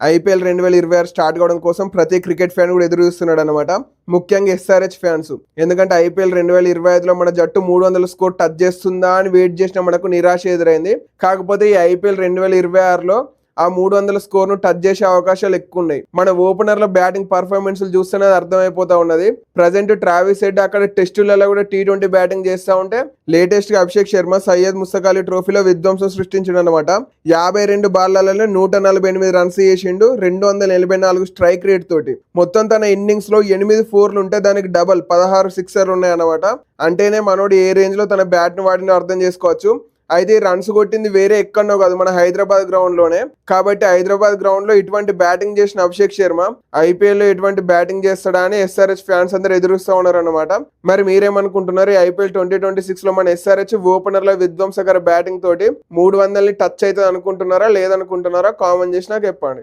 IPL రెండు వేల ఇరవై ఆరు స్టార్ట్ కావడం కోసం ప్రతి క్రికెట్ ఫ్యాన్ కూడా ఎదురు చూస్తున్నాడు అనమాట ముఖ్యంగా ఎస్ఆర్హెచ్ ఫ్యాన్స్. ఎందుకంటే ఐపీఎల్ రెండు వేల ఇరవై ఐదులో మన జట్టు మూడు వందల స్కోర్ టచ్ చేస్తుందా అని వెయిట్ చేసిన మనకు నిరాశ ఎదురైంది. కాకపోతే ఈ ఐపీఎల్ రెండు వేల ఇరవై ఆరులో ఆ మూడు వందల స్కోర్ను టచ్ చేసే అవకాశాలు ఎక్కువ ఉన్నాయి మన ఓపెనర్ల బ్యాటింగ్ పర్ఫార్మెన్స్ చూస్తేనే అది అర్థమైపోతా ఉన్నది. ప్రజెంట్ ట్రావిస్ హెడ్ అక్కడ టెస్టులలో కూడా టీ ట్వంటీ బ్యాటింగ్ చేస్తా ఉంటే లేటెస్ట్గా అభిషేక్ శర్మ సయ్యద్ ముస్తక్ అలీ ట్రోఫీలో విధ్వంసం సృష్టించిండు అనమాట యాభై రెండు బాళ్ళలో నూట నలభై ఎనిమిది రన్స్ చేసిండు రెండు వందల ఎనభై నాలుగు స్ట్రైక్ రేట్ తోటి. మొత్తం తన ఇన్నింగ్స్లో ఎనిమిది ఫోర్లు ఉంటే దానికి డబల్ పదహారు సిక్సర్లు ఉన్నాయన్నమాట. అంటేనే మనోడు ఏ రేంజ్లో తన బ్యాట్ను వాడిని అర్థం చేసుకోవచ్చు. అయితే రన్స్ కొట్టింది వేరే ఎక్కడో కాదు మన హైదరాబాద్ గ్రౌండ్లోనే కాబట్టి హైదరాబాద్ గ్రౌండ్లో ఇటువంటి బ్యాటింగ్ చేసిన అభిషేక్ శర్మ ఐపీఎల్లో ఎటువంటి బ్యాటింగ్ చేస్తాడా అని ఎస్ఆర్హెచ్ ఫ్యాన్స్ అందరూ ఎదురుస్తూ ఉన్నారు అనమాట మరి మీరేమనుకుంటున్నారు? ఐపీఎల్ ట్వంటీ ట్వంటీ సిక్స్లో మన ఎస్ఆర్హెచ్ ఓపెనర్ల విధ్వంసకర బ్యాటింగ్ తోటి మూడు వందలని టచ్ అవుతుంది అనుకుంటున్నారా లేదనుకుంటున్నారా? కామెంట్ చేసి నాకు చెప్పండి.